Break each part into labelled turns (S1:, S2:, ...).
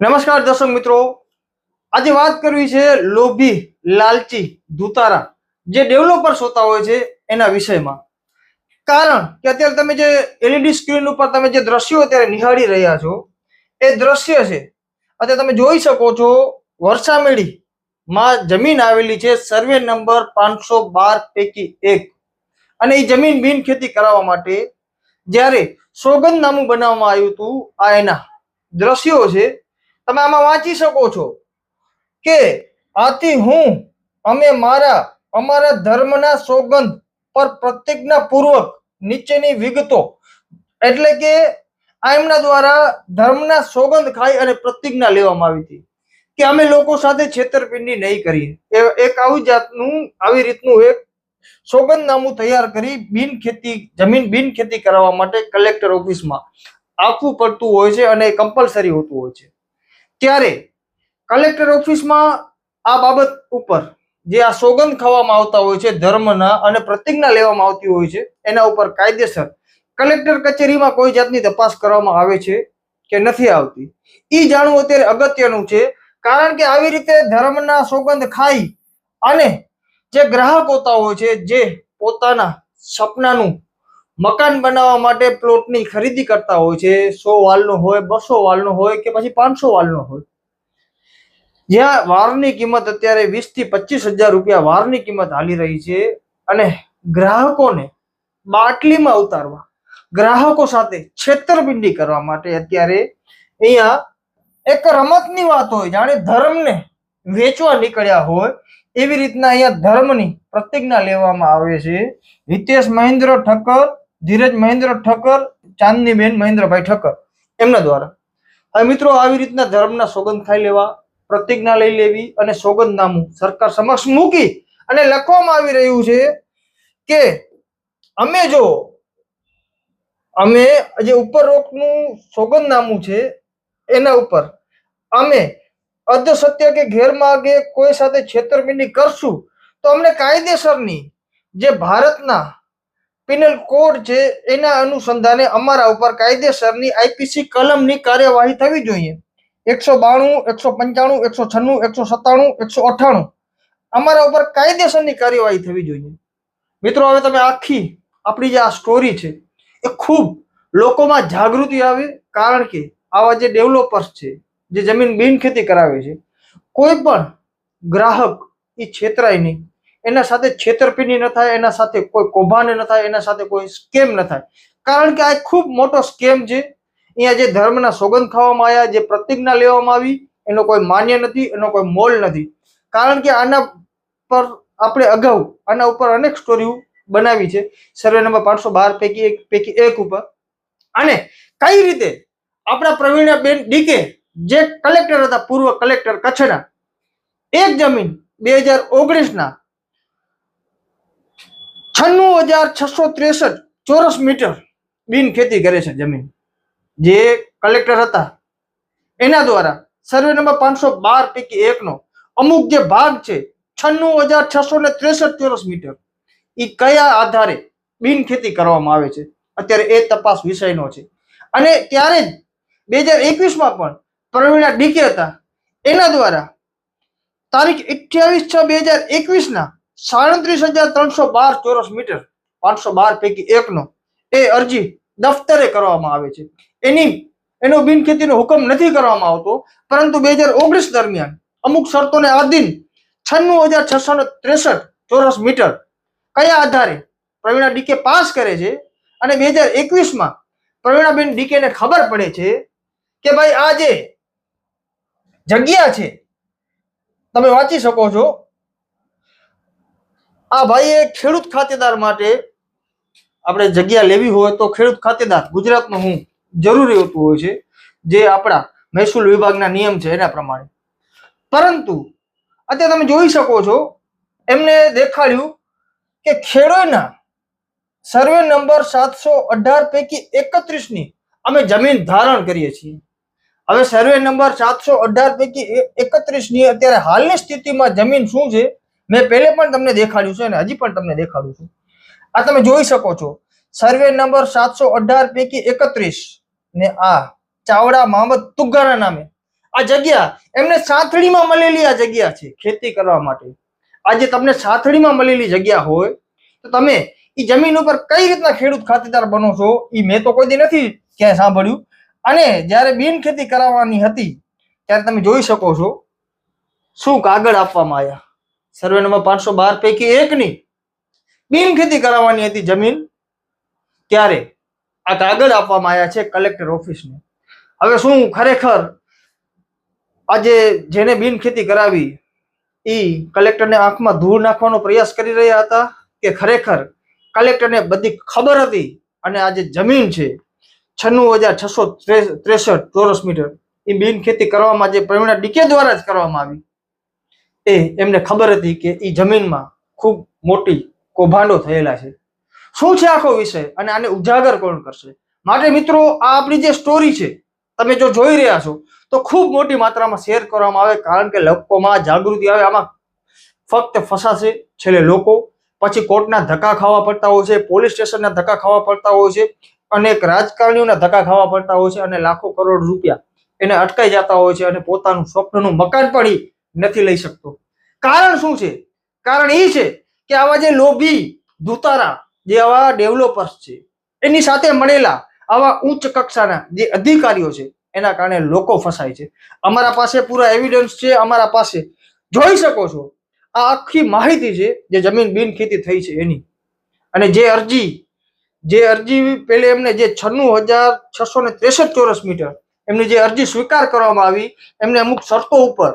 S1: નમસ્કાર દર્શક મિત્રો. આજે વાત કરવી છે લોભી, લાલચી, ધુતારા જે ડેવલપર્સ હોતા હોય છે એના વિષયમાં. કારણ કે અત્યારે તમે જે એલઈડી સ્ક્રીન ઉપર તમે જે દ્રશ્યો અત્યારે નિહાળી રહ્યા છો, એ દ્રશ્ય છે. અત્યારે તમે જોઈ શકો છો વરસામેડી માં જમીન આવેલી છે સર્વે નંબર પાંચસો બાર પૈકી એક. અને એ જમીન બિન ખેતી કરાવવા માટે જ્યારે સોગંદનામું બનાવવામાં આવ્યું હતું, આ એના દ્રશ્યો છે. તમે આમાં વાંચી શકો છો કે આથી હું, અમે મારા, અમારા ધર્મના સોગંદ પર પ્રતિજ્ઞા પૂર્વક નીચેની વિગતો, એટલે કે આ એમના દ્વારા ધર્મના સોગંદ ખાઈ અને પ્રતિજ્ઞા લેવામાં આવી હતી કે અમે લોકો સાથે છેતરપિંડી નહીં કરીએ. એક આવી જાતનું, આવી રીતનું એક સોગંદનામું તૈયાર કરી બિન ખેતી, જમીન બિન ખેતી કરાવવા માટે કલેક્ટર ઓફિસમાં આપવું પડતું હોય છે અને કમ્પલસરી હોતું હોય છે. ત્યારે કલેક્ટર ઓફિસમાં આ બાબત ઉપર જે આ સોગંદ ખાવામાં આવતા હોય છે, ધર્મના અને પ્રતિજ્ઞા લેવામાં આવતી હોય છે, એના ઉપર કાયદેસર કલેક્ટર કચેરીમાં કોઈ જાતની તપાસ કરવામાં આવે છે કે નથી આવતી. એ જાણવું અત્યારે અગત્યનું છે, કારણ કે આવી રીતે ધર્મના સોગંદ ખાઈ અને જે ગ્રાહક હોતા હોય છે, જે પોતાના સપનાનું મકાન બનાવવા માટે પ્લોટની ખરીદી કરતા હોય છે. સો વાલનો હોય, બસો વાલનો હોય કે પછી પાંચસો વાલનો હોય. જ્યાં વારની કિંમત અત્યારે વીસથી પચીસ હજાર રૂપિયા વારની કિંમત હાલી રહી છે અને ગ્રાહકોને બાટલીમાં ઉતારવા, ગ્રાહકો સાથે છેતરપિંડી કરવા માટે અત્યારે અહીંયા એક રમતની વાત હોય, જાણે ધર્મને વેચવા નીકળ્યા હોય, એવી રીતના અહીંયા ધર્મની પ્રતિજ્ઞા લેવામાં આવે છે. હિતેશ મહેન્દ્ર ઠક્કર ધીરજ મહેન્દ્ર ઠક્કર, ચાંદનીબેન મહેન્દ્રભાઈ ઠક્કર, એમના દ્વારા. હવે મિત્રો, આવી રીતના ધર્મના સોગંદ ખાઈ લેવા, પ્રતિજ્ઞા લઈ લેવી અને સોગંદનામું સરકાર સમક્ષ મૂકી અને લખવામાં આવી રહ્યું છે કે અમે જો, અમે જે ઉપરોક્તનું સોગંદનામું છે, એના ઉપર અમે અર્ધ સત્ય કે ગેરમાર્ગે કોઈ સાથે છેતરપિંડી કરશું, તો અમને કાયદેસરની જે ભારતના પિનલ કોડ છે, એના અનુસંધાને અમારા ઉપર કાયદેસરની આઈપીસી કલમની કાર્યવાહી થવી જોઈએ. એકસો બાણું, એકસો પંચાણું, એકસો છન્નું, એકસો સત્તાણું, એકસો અઠ્ઠાણું. અમારા ઉપર કાયદેસરની કાર્યવાહી થવી જોઈએ. મિત્રો, હવે તમે આખી આપણી જે આ સ્ટોરી છે, એ ખૂબ લોકોમાં જાગૃતિ આવે, કારણ કે આવા જે ડેવલપર્સ છે, જે જમીન બિનખેતી કરાવે છે, કોઈ પણ ગ્રાહક એ છેતરાય નહીં. એના સાથે છેતરપિંડી ન થાય, એના સાથે કોઈ કૌભાંડ ન થાય, એના સાથે કોઈ સ્કેમ ન થાય. કારણ કે આ ખૂબ મોટો સ્કેમ છે. અહીંયા જે ધર્મના સોગંદ ખાવામાં આવ્યા, જે પ્રતિજ્ઞા લેવામાં આવી, એનો કોઈ માન્ય નથી, એનો કોઈ મોલ નથી. કારણ કે આના પર આપણે અગાઉ, આના ઉપર અનેક સ્ટોરીઓ બનાવી છે. સર્વે નંબર પાંચસો બાર પૈકી એક પૈકી એક ઉપર. અને કઈ રીતે આપણા પ્રવીણાબેન ડીકે જે કલેક્ટર હતા, પૂર્વ કલેક્ટર કચ્છના, એક જમીન બે હજાર ઓગણીસના છન્નું હજાર છસો ત્રેસઠ ચોરસ મીટર બિન ખેતી કરે છે જમીન. જે કલેક્ટર હતા, એના દ્વારા સર્વે નંબર પાંચસો બાર પૈકી એકનો અમુક જે ભાગ છે, છન્નું હજાર છસો ને ત્રેસઠ ચોરસ મીટર એ કયા આધારે બિન ખેતી કરવામાં આવે છે? અત્યારે એ તપાસ વિષયનો છે. અને ત્યારે જ બે હજાર એકવીસમાં પણ પ્રવીણા ડીકે હતા, એના દ્વારા તારીખ અઠ્યાવીસ છ બે હજાર એકવીસના સાડત્રીસ હજાર ત્રણસો બાર ચોરસ મીટર, પાંચસો બાર પૈકી એકનો એ અરજી દફતરે કરવામાં આવે છે. એની, એનો બિનખેતીનો હુકમ નથી કરવામાં આવતો, પરંતુ બે હજાર ઓગણીસ દરમિયાન અમુક શરતોને આધીન છન્નું હજાર છસો ત્રેસઠ ચોરસ મીટર કયા આધારે પ્રવીણા ડીકે પાસ કરે છે અને બે હજાર એકવીસમાં પ્રવીણાબેન ડીકેને ખબર પડે છે કે ભાઈ આ જે જગ્યા છે, તમે વાંચી શકો છો આ ભાઈએ ખેડૂત ખાતેદાર માટે આપણે જગ્યા લેવી હોય તો ખેડૂત ખાતેદાર ગુજરાતમાં હું જરૂરી હોતું હોય છે, જે આપણા મહેસૂલ વિભાગના નિયમ છે એના પ્રમાણે. પરંતુ અત્યારે તમે જોઈ શકો છો, એમને દેખાડ્યું કે ખેડૂતના સર્વે નંબર સાતસો અઢાર પૈકી એકત્રીસની અમે જમીન ધારણ કરીએ છીએ. હવે સર્વે નંબર સાતસો અઢાર પૈકી એકત્રીસની અત્યારે હાલની સ્થિતિમાં જમીન શું છે? મેં પહેલે પણ તમને દેખાડ્યું છે અને હજી પણ તમને દેખાડું છું. આ તમે જોઈ શકો છો. સર્વે નંબર સાતસો અઢાર પૈકી એકત્રીસ ને આ ચાવડા મહમદ તુગ્ગાના નામે. આ જગ્યા એમને સાથળીમાં મળેલી આ જગ્યા છે ખેતી કરવા માટે. આજે તમને સાથળીમાં મળેલી જગ્યા હોય તો તમે એ જમીન ઉપર કઈ રીતના ખેડૂત ખાતેદાર બનો છો એ મેં તો કોઈ દી નથી ક્યાંય સાંભળ્યું. અને જ્યારે બિન ખેતી કરાવવાની હતી, ત્યારે તમે જોઈ શકો છો. શું કાગળ આપવામાં આવ્યા? સર્વે નંબર પાંચસો બાર પૈકી એકની બિન ખેતી કરાવવાની હતી જમીન. ત્યારે આ કાગળ આપવામાં આવ્યા છે કલેક્ટર ઓફિસને. હવે શું ખરેખર આજે જેને બિન ખેતી કરાવી ઈ કલેક્ટરને આંખમાં ધૂળ નાખવાનો પ્રયાસ કરી રહ્યા હતા કે ખરેખર કલેક્ટરને બધી ખબર હતી અને આ જે જમીન છે છન્નું હજાર છસો ત્રેસઠ ચોરસ મીટર એ બિન ખેતી કરવામાં જે પ્રવીણા ડીકે દ્વારા જ કરવામાં આવી. એ એમને ખબર હતી કે એ જમીનમાં ખૂબ મોટી કૌભાંડો થયેલા છે. શું છે આખો વિષય? અને આને ઉજાગર કોણ કરશે? માટે મિત્રો, આ આપણી જે સ્ટોરી છે, તમે જો જોઈ રહ્યા છો, તો ખૂબ મોટી માત્રામાં શેર કરવામાં આવે, કારણ કે લોકોમાં જાગૃતિ આવે. આમાં ફક્ત ફસાશે છેલ્લે લોકો. પછી કોર્ટના ધક્કા ખાવા પડતા હોય છે, પોલીસ સ્ટેશનના ધક્કા ખાવા પડતા હોય છે, અનેક રાજકારણીઓના ધક્કા ખાવા પડતા હોય છે, અને લાખો કરોડ રૂપિયા એને અટકાઈ જતા હોય છે, અને પોતાનું સ્વપ્નનું મકાન પણ નથી લઈ શકતો. કારણ શું છે? કારણ એ છે કે આવા જે લોભી દુતારા જે આવા ડેવલપર્સ છે, એની સાથે મળેલા આવા ઉચ્ચ કક્ષાના જે અધિકારીઓ છે, એના કારણે લોકો ફસાય છે. અમારા પાસે પૂરા એવિડન્સ છે, અમારા પાસે જોઈ શકો છો. આ આખી માહિતી છે જે જમીન બિન ખેતી થઈ છે એની. અને જે અરજી જે અરજી પેલે એમને જે છન્નું હજાર છસો ને ત્રેસઠ ચોરસ મીટર એમની જે અરજી સ્વીકાર કરવામાં આવી, એમને અમુક શરતો ઉપર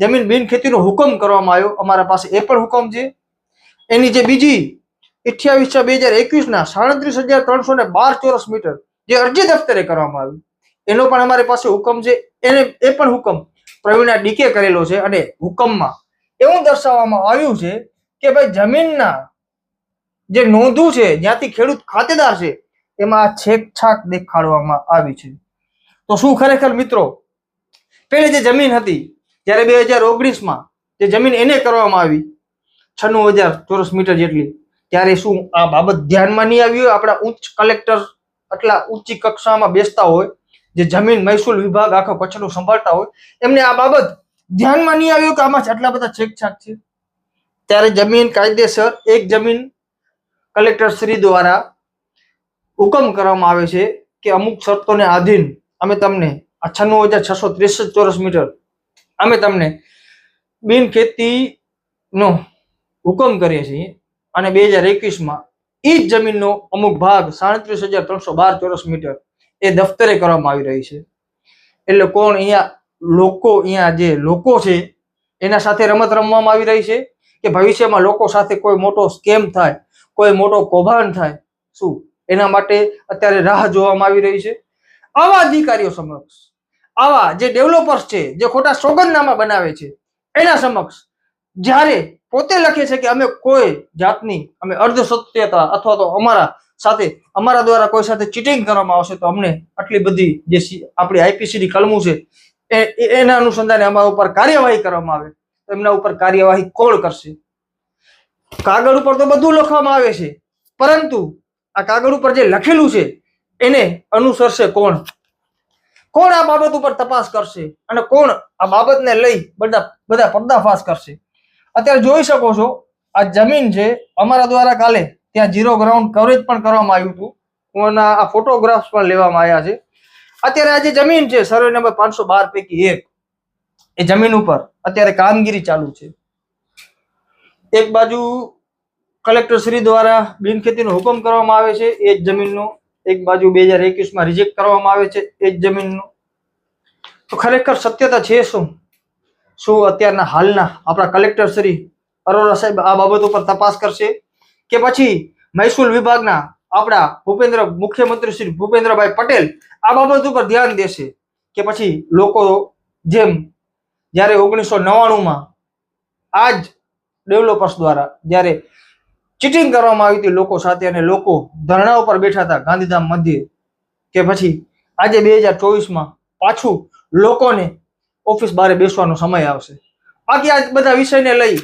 S1: જમીન બિન ખેતીનો હુકમ કરવામાં આવ્યો. અમારા પાસે એ પણ હુકમ છે. એની જે બીજી અઠ્યાવીસ છ બે હજાર એકવીસના સાડત્રીસ હજાર ત્રણસો ને બાર ચોરસ મીટર જે અરજી દફતરે કરવામાં આવ્યું એનો પણ અમારી પાસે હુકમ છે. એને એ પણ હુકમ પ્રવીણા ડીકે કરેલો છે અને હુકમમાં એવું દર્શાવવામાં આવ્યું છે કે ભાઈ જમીનના જે નોંધું છે, જ્યાંથી ખેડૂત ખાતેદાર છે, એમાં છેકછાક દેખાડવામાં આવી છે. તો શું ખરેખર મિત્રો પેલી જે જમીન હતી જ્યારે બે હજાર ઓગણીસમાં જે જમીન એને કરવામાં આવી, છન્નું હજાર ચોરસ મીટર જેટલી, ત્યારે શું આ બાબત ધ્યાનમાં નહીં આવી હોય? આપણા ઉચ્ચ કલેક્ટર આટલા ઊંચી કક્ષામાં બેસતા હોય, જે જમીન મહેસૂલ વિભાગ આખો કચ્છનું સંભાળતા હોય, એમને આ બાબત ધ્યાનમાં નહીં આવ્યું કે આમાં આટલા બધા છેકછાક છે? ત્યારે જમીન કાયદેસર એક જમીન કલેક્ટર શ્રી દ્વારા હુકમ કરવામાં આવે છે કે અમુક શરતોને આધીન અમે તમને આ છન્નું હજાર છસો ત્રેસઠ ચોરસ મીટર અમે તમને બિન ખેતીનો હુકમ કરીએ છીએ અને બે હજાર એકવીસમાં એ જ જમીનનો અમુક ભાગ સાડત્રીસ હજાર ત્રણસો બાર ચોરસ મીટર એ દફતરે કરવામાં આવી રહી છે. એટલે કોણ અહીંયા લોકો અહીંયા જે લોકો છે, એના સાથે રમત રમવામાં આવી રહી છે કે ભવિષ્યમાં લોકો સાથે કોઈ મોટો સ્કેમ થાય, કોઈ મોટો કૌભાંડ થાય, શું? એના માટે અત્યારે રાહ જોવામાં આવી રહી છે. આવા અધિકારીઓ સમક્ષ આવા જે ડેવલપર્સ છે, જે ખોટા સોગંદનામા બનાવે છે, એના સમક્ષ જ્યારે પોતે લખે છે કે અમે કોઈ જાતની, અમે અર્ધ સત્યતા અથવા તો અમારા સાથે, અમારા દ્વારા કોઈ સાથે ચીટિંગ કરવામાં આવશે, તો અમને આટલી બધી જે આપણી આઈપીસીની કલમો છે એ- એના અનુસંધાને અમારા ઉપર કાર્યવાહી કરવામાં આવે, તો એમના ઉપર કાર્યવાહી કોણ કરશે? કાગળ ઉપર તો બધું લખવામાં આવે છે, પરંતુ આ કાગળ ઉપર જે લખેલું છે, એને અનુસરશે કોણ? કોણ આ બાબત ઉપર તપાસ કરશે અને કોણ આ બાબતને લઈ બધા બધા પર્દાફાશ કરશે? અત્યારે જોઈ શકો છો, આ જમીન છે, અમારા દ્વારા કાલે ત્યાં ઝીરો ગ્રાઉન્ડ કવરેજ પણ કરવામાં આવ્યું હતું. એના આ ફોટોગ્રાફ્સ પણ લેવામાં આવ્યા છે. અત્યારે આ જે જમીન છે સર્વે નંબર પાંચસો બાર પૈકી એક, એ જમીન ઉપર અત્યારે કામગીરી ચાલુ છે. એક બાજુ કલેક્ટર શ્રી દ્વારા બિનખેતીનો હુકમ કરવામાં આવે છે, એ જ જમીનનો એક બાજુ બે હજાર એકવીસમાં રિજેક્ટ કરવામાં આવે છે એ જ જમીનનું. તો ખરેખર સત્યતા છે શું? શું અત્યારના હાલના આપણા કલેક્ટર શ્રી અરોરા સાહેબ આ બાબત ઉપર તપાસ કરશે? કે પછી મહેસૂલ વિભાગના આપણા ભૂપેન્દ્ર, મુખ્યમંત્રી શ્રી ભૂપેન્દ્રભાઈ પટેલ આ બાબત ઉપર ધ્યાન દેશે? કે પછી લોકો જેમ જ્યારે ઓગણીસો નવ્વાણુંમાં આ જ ડેવલપર્સ દ્વારા જ્યારે ચીટિંગ કરવામાં આવી હતી લોકો સાથે અને લોકો ધરણા ઉપર બેઠા હતા ગાંધીધામ મધ્યે કે પછી આજે બે હજાર ચોવીસમાં પાછું લોકોને ઓફિસ બહાર બેસવાનો સમય આવશે. બાકી આ બધા વિષયને લઈ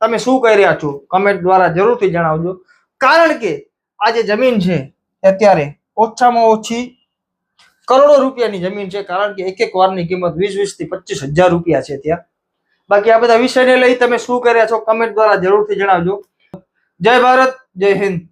S1: તમે શું કહી રહ્યા છો? કમેન્ટ દ્વારા જરૂરથી જણાવજો. કારણ કે આ જે જમીન છે અત્યારે ઓછામાં ઓછી કરોડો રૂપિયાની જમીન છે. કારણ કે એક એક વારની કિંમત વીસ વીસથી પચીસ હજાર રૂપિયા છે ત્યાં. બાકી આ બધા વિષયને લઈ તમે શું કર્યા છો? કમેન્ટ દ્વારા જરૂરથી જણાવજો. જય ભારત જય હિન્દ.